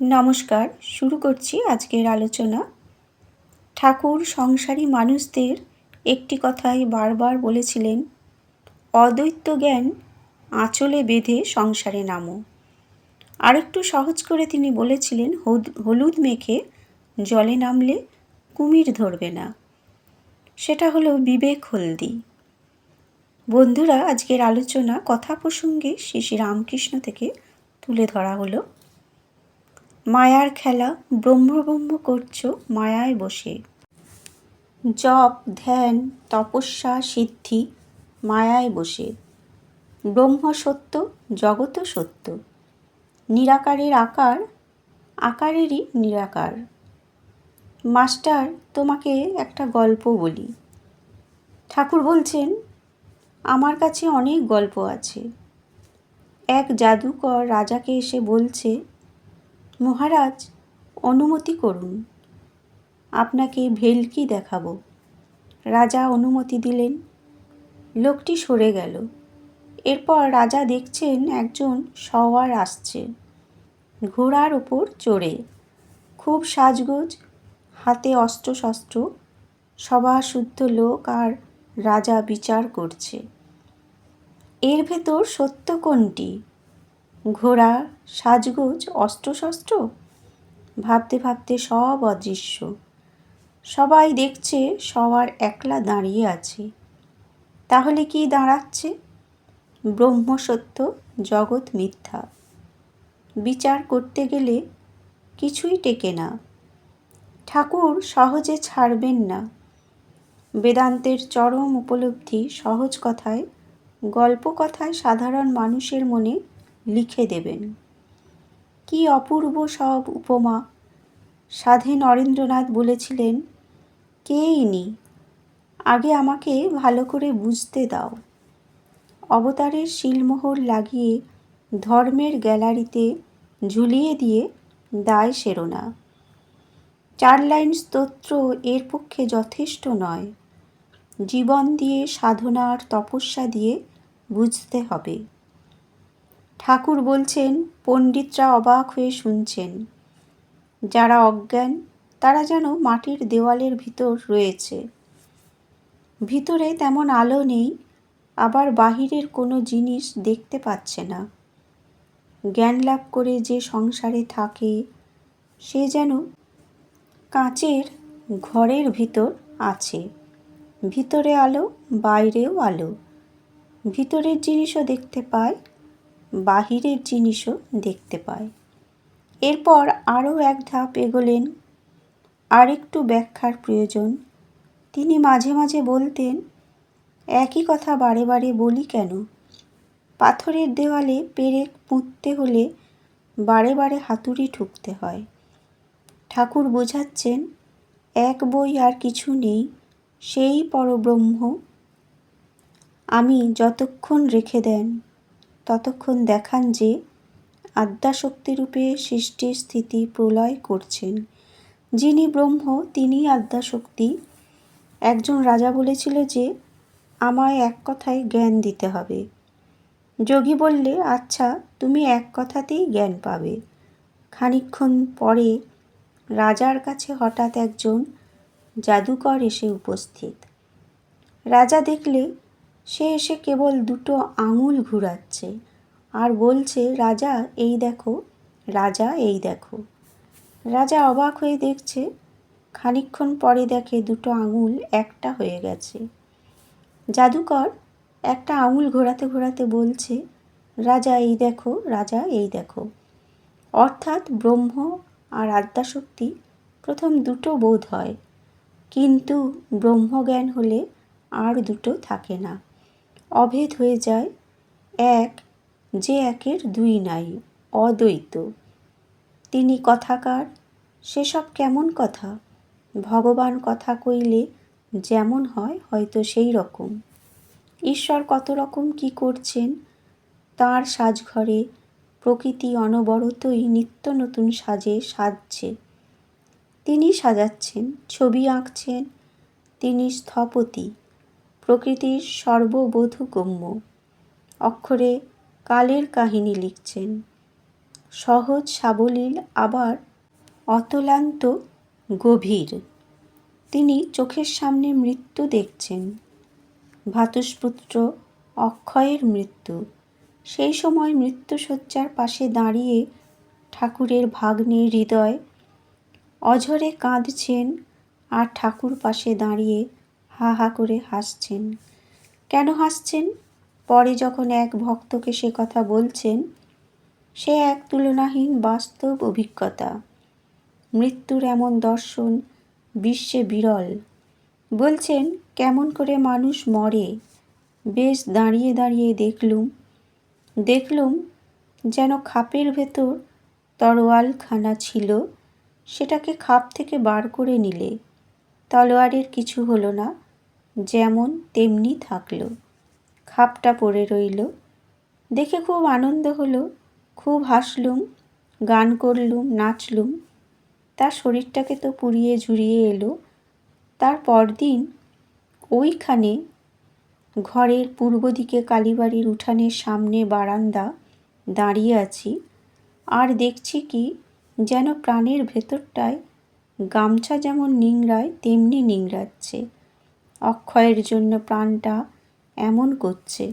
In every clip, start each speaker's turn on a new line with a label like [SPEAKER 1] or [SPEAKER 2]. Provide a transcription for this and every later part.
[SPEAKER 1] নমস্কার, শুরু করছি আজকের আলোচনা। ঠাকুর সংসারী মানুষদের একটি কথাই বারবার বলেছিলেন, অদ্বৈত জ্ঞান আঁচলে বেঁধে সংসারে নামো। আরেকটু সহজ করে তিনি বলেছিলেন হলুদ মেখে জলে নামলে কুমির ধরবে না। সেটা হলো বিবেক হলদি। বন্ধুরা, আজকের আলোচনা কথা প্রসঙ্গে শ্রী শ্রী রামকৃষ্ণ থেকে তুলে ধরা হলো। মায়ার খেলা, ব্রহ্ম ব্রহ্ম করছ মায়ায় বসে। জপ, ধ্যান, তপস্যা, সিদ্ধি মায়ায় বসে। ব্রহ্ম সত্য জগত সত্য। নিরাকারের আকার, আকারেরই নিরাকার। মাস্টার, তোমাকে একটা গল্প বলি। ঠাকুর বলছেন, আমার কাছে অনেক গল্প আছে। এক জাদুকর রাজাকে এসে বলছে মহারাজ, অনুমতি করুন। আপনাকে ভেলকি দেখাবো। রাজা অনুমতি দিলেন। লোকটি সরে গেল। এরপর রাজা দেখছেন একজন সওয়ার আসছে। ঘোড়ার ওপর চড়ে। খুব সাজগোজ, হাতে অস্ত্রশস্ত্র সভা শুদ্ধ লোক আর রাজা বিচার করছে। এর ভেতর সত্য কোনটি? ঘোড়া, সাজগোজ, অস্ত্রশস্ত্র? ভাবতে ভাবতে সব অদৃশ্য। সবাই দেখছে সবার একলা দাঁড়িয়ে আছে। তাহলে কি দাঁড়াচ্ছে? ব্রহ্ম সত্য, জগৎ মিথ্যা। বিচার করতে গেলে কিছুই টেকে না। ঠাকুর সহজে ছাড়বেন না। বেদান্তের চরম উপলব্ধি সহজ কথায়, গল্প কথায় সাধারণ মানুষের মনে লিখে দেবেন। কি অপূর্ব সব উপমা। সাধে নরেন্দ্রনাথ বলেছিলেন, কে ইনি? আগে আমাকে ভালো করে বুঝতে দাও। অবতারের শিলমোহর লাগিয়ে ধর্মের গ্যালারিতে ঝুলিয়ে দিয়ে দায় সেরো না চার লাইন স্তোত্র এর পক্ষে যথেষ্ট নয়। জীবন দিয়ে সাধনার তপস্যা দিয়ে বুঝতে হবে। ঠাকুর বলছেন, পণ্ডিতরা অবাক হয়ে শুনছেন। যারা অজ্ঞান, তারা যেন মাটির দেওয়ালের ভিতর রয়েছে। ভিতরে তেমন আলো নেই, আবার বাহিরের কোনো জিনিস দেখতে পাচ্ছে না। জ্ঞান লাভ করে যে সংসারে থাকে, সে যেন কাঁচের ঘরের ভিতর আছে। ভিতরে আলো, বাইরেও আলো। ভিতরের জিনিসও দেখতে পায় বাহিরের জিনিসও দেখতে পায়। এরপর আরও এক ধাপ এগোলেন। আরেকটু ব্যাখ্যার প্রয়োজন। তিনি মাঝে মাঝে বলতেন, একই কথা বারে বারে বলি কেন? পাথরের দেওয়ালে পেরেক পুঁততে হলে বারে বারে হাতুড়ি ঠুকতে হয়। ঠাকুর বোঝাচ্ছেন, এক বই আর কিছু নেই, সেই পরব্রহ্ম। আমি যতক্ষণ রেখে দেন। ততক্ষণ দেখান যে আদ্যাশক্তিরূপে সৃষ্টি স্থিতি প্রলয় করছেন। যিনি ব্রহ্ম তিনি আদ্যাশক্তি। একজন রাজা বলেছিল যে, আমায় এক কথায় জ্ঞান দিতে হবে। যোগী বললে আচ্ছা তুমি এক কথাতেই জ্ঞান পাবে। খানিক্ষণ পরে রাজার কাছে হঠাৎ একজন জাদুকর এসে উপস্থিত। রাজা দেখলে সে এসে কেবল দুটো আঙুল ঘুরাচ্ছে আর বলছে, রাজা, এই দেখো, রাজা, এই দেখো। রাজা অবাক হয়ে দেখছে খানিক্ষণ পরে দেখে দুটো আঙুল একটা হয়ে গেছে। জাদুকর একটা আঙুল ঘোরাতে ঘোরাতে বলছে, রাজা, এই দেখো, রাজা, এই দেখো। অর্থাৎ ব্রহ্ম আর আদ্যাশক্তি প্রথম দুটো বোধ হয়, কিন্তু ব্রহ্মজ্ঞান হলে আর দুটো থাকে না। অভেদ হয়ে যায়। এক, যে একের দুই নাই, অদ্বৈত। তিনি কথাকার, সেসব কেমন কথা? ভগবান কথা কইলে যেমন হয়, হয়তো সেই রকম। ঈশ্বর কত রকম কি করছেন? তার সাজঘরে প্রকৃতি অনবরতই নিত্য নতুন সাজে সাজছে। তিনি সাজাচ্ছেন, ছবি আঁকছেন, তিনি স্থপতি। প্রকৃতির সর্ববোধগম্য। অক্ষরে কালের কাহিনী লিখছেন। সহজ সাবলীল আবার অতলান্ত গভীর। তিনি চোখের সামনে মৃত্যু দেখছেন। ভাতুষপুত্র অক্ষয়ের মৃত্যু। সেই সময় মৃত্যুশয্যার পাশে দাঁড়িয়ে ঠাকুরের ভাগ্নে হৃদয় অঝরে কাঁদছেন আর ঠাকুর পাশে দাঁড়িয়ে হা হা করে হাসছেন। কেন হাসছেন? পরে যখন এক ভক্তকে সে কথা বলছেন, সে এক তুলনাহীন বাস্তব অভিজ্ঞতা। মৃত্যুর এমন দর্শন বিশ্বে বিরল। বলছেন, কেমন করে মানুষ মরে। বেশ দাঁড়িয়ে দাঁড়িয়ে দেখলুম। দেখলুম যেন খাপের ভেতর তরোয়ালখানা ছিল। সেটাকে খাপ থেকে বার করে নিলে। তলোয়ারের কিছু হলো না। যেমন তেমনি থাকল। খাপটা পড়ে রইল। দেখে খুব আনন্দ হলো। খুব হাসলুম, গান করলুম, নাচলুম। তার শরীরটাকে তো পুড়িয়ে ঝুরিয়ে এলো। তার পরদিন ওইখানে ঘরের পূর্ব দিকে কালীবাড়ির উঠানের সামনে বারান্দা দাঁড়িয়ে আছি। আর দেখছি কি যেন প্রাণের ভেতরটায় গামছা যেমন নিংড়ায়, তেমনি নিংড়াচ্ছে। অক্ষয়ের জন্য প্রাণটা এমন করছে।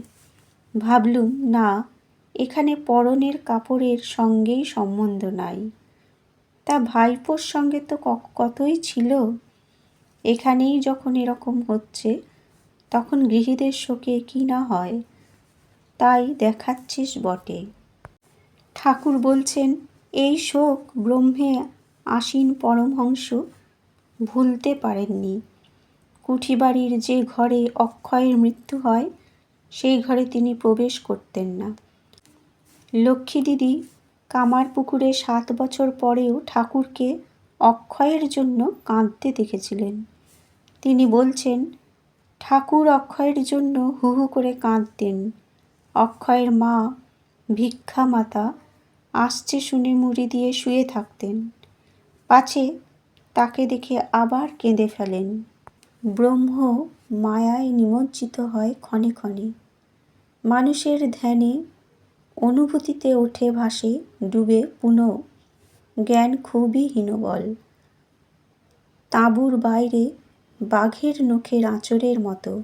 [SPEAKER 1] ভাবলুম, না, এখানে পরনের কাপড়ের সঙ্গেই সম্বন্ধ নাই। তা ভাইপোর সঙ্গে তো কতই ছিল? এখানেই যখন এরকম হচ্ছে, তখন গৃহীদের শোকে কি না হয়? তাই দেখাচ্ছিস বটে। ঠাকুর বলছেন, এই শোক ব্রহ্মে আসীন পরমহংস ভুলতে পারেননি। কুঠিবাড়ির যে ঘরে অক্ষয়ের মৃত্যু হয়, সেই ঘরে তিনি প্রবেশ করতেন না। লক্ষ্মী দিদি কামার পুকুরে সাত বছর পরেও ঠাকুরকে অক্ষয়ের জন্য কাঁদতে দেখেছিলেন। তিনি বলছেন, ঠাকুর অক্ষয়ের জন্য হু হু করে কাঁদতেন। অক্ষয়ের মা ভিক্ষা মাতা আসছে শুনে মুড়ি দিয়ে শুয়ে থাকতেন। পাছে তাকে দেখে আবার কেঁদে ফেলেন। ব্রহ্ম মায়ায় নিমজ্জিত হয় ক্ষণে ক্ষণে। মানুষের ধ্যানে অনুভূতিতে ওঠে ভাসে, ডুবে পুনঃ জ্ঞান খুবই হীনবল। তাঁবুর বাইরে বাঘের নখের আঁচড়ের মতো।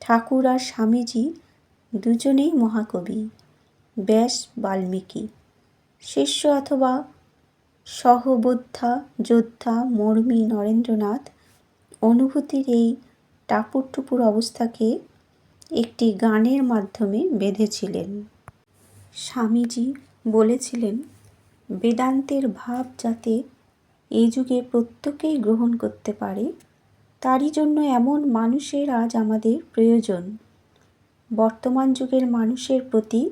[SPEAKER 1] ঠাকুর আর স্বামীজি দুজনেই মহাকবি, ব্যাস বাল্মীকি। শিষ্য অথবা সহবোদ্ধা, যোদ্ধা, মর্মী নরেন্দ্রনাথ অনুভূতির এই টাপুর টুপুর অবস্থাকে একটি গানের মাধ্যমে বেঁধেছিলেন। স্বামীজি বলেছিলেন, বেদান্তের ভাব যাতে এই যুগে প্রত্যেকেই গ্রহণ করতে পারে, তারই জন্য এমন মানুষের আজ আমাদের প্রয়োজন। বর্তমান যুগের মানুষের প্রতি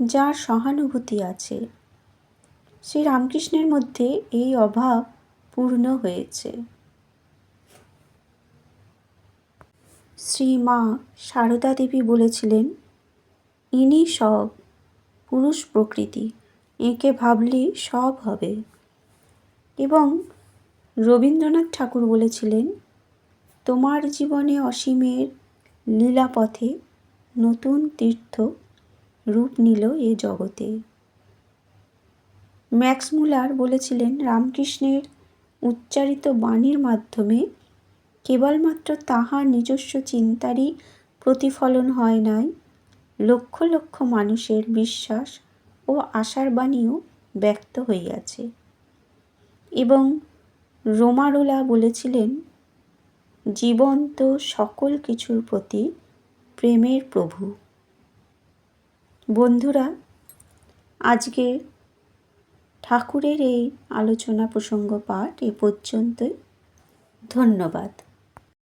[SPEAKER 1] যার সহানুভূতি আছে শ্রী রামকৃষ্ণের মধ্যে এই অভাব পূর্ণ হয়েছে। শ্রী মা সারদা দেবী বলেছিলেন, ইনি সব, পুরুষ প্রকৃতি, এঁকে ভাবলেই সব হবে। এবং রবীন্দ্রনাথ ঠাকুর বলেছিলেন, তোমার জীবনে অসীমের লীলাপথে নতুন তীর্থ রূপ নিল এ জগতে। ম্যাক্স মুলার বলেছিলেন, রামকৃষ্ণের উচ্চারিত বাণীর মাধ্যমে কেবলমাত্র তাহার নিজস্ব চিন্তারই প্রতিফলন হয় নাই। লক্ষ লক্ষ মানুষের বিশ্বাস ও আশার বাণীও ব্যক্ত হইয়াছে। এবং রোমারোলা বলেছিলেন জীবন্ত সকল কিছুর প্রতি প্রেমের প্রভু। বন্ধুরা, আজকে ঠাকুরের এই আলোচনা প্রসঙ্গ পাঠ এ পর্যন্তই। ধন্যবাদ।